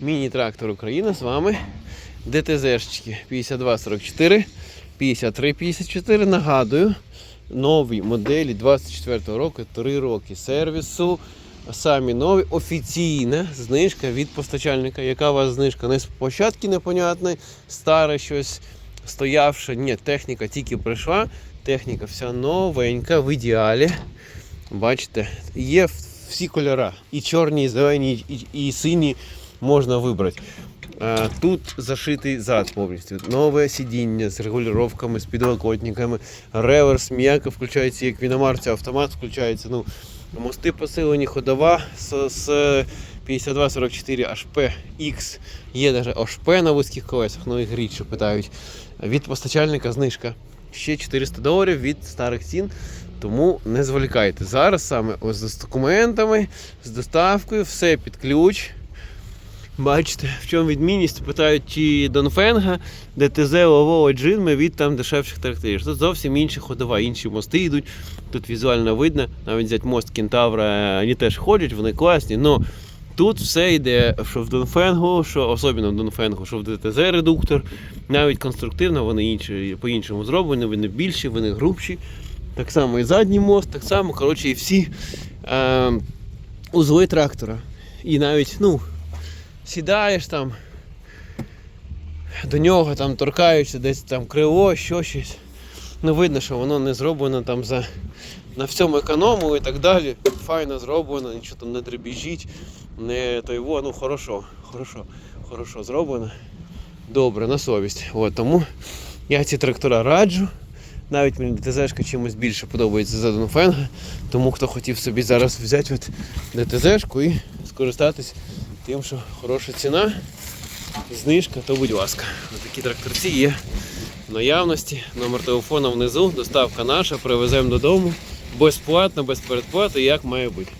Міні-трактор Україна з вами. ДТЗшечки 5244, 5354. Нагадую, нові моделі 24 року, 3 роки сервісу. Самі нові, офіційна знижка від постачальника. Яка у вас знижка? Не з площадки непонятної, старе щось стоявше. Ні, техніка тільки прийшла. Техніка вся новенька, в ідеалі. Бачите, є всі кольори. І чорні, і зелені, і, і сині можна вибрати. А, Тут зашитий зад повністю. Нове сидіння з регулюваннями, з підлокотниками, реверс м'яко включається, як в іномарці, автомат включається. Ну, мости посилені, ходова з, з 5244 HP X. Є навіть HP на вузьких колесах, ну їх рідше питають. Від постачальника знижка. Ще 400 доларів від старих цін. Тому не зволікайте. Зараз саме ось з документами, з доставкою, все під ключ. Бачите, в чому відмінність? Питають, чи Донфенга, ДТЗ, Лово, Джинми від там дешевших характеристик. Тут зовсім інші ходова, інші мости йдуть. Тут візуально видно, навіть взяти мост Кентавра, вони теж ходять, вони класні. але тут все йде, що в Донфенгу, що особливо в Донфенгу, що в ДТЗ редуктор. Навіть конструктивно вони інші, по-іншому зроблені, вони більші, вони грубші. Так само і задній мост, так само, коротше, і всі е, узли трактора. І навіть, ну, сідаєш там, до нього там торкаєшся, десь там крило, що щось. Ну, видно, що воно не зроблено там за на всьому економу і так далі. Файно зроблено, нічого там не дребіжить, не той во, ну хорошо, хорошо, хорошо зроблено. Добре, на совість. От, тому я ці трактора раджу. Навіть мені ДТЗшка чимось більше подобається за Донфенга. Тому хто хотів собі зараз взяти от ДТЗшку і скористатись тим, що хороша ціна, знижка, то будь ласка. Ось такі тракторці є в наявності. Номер телефону внизу, доставка наша, привеземо додому. Безплатно, без передплати, як має бути.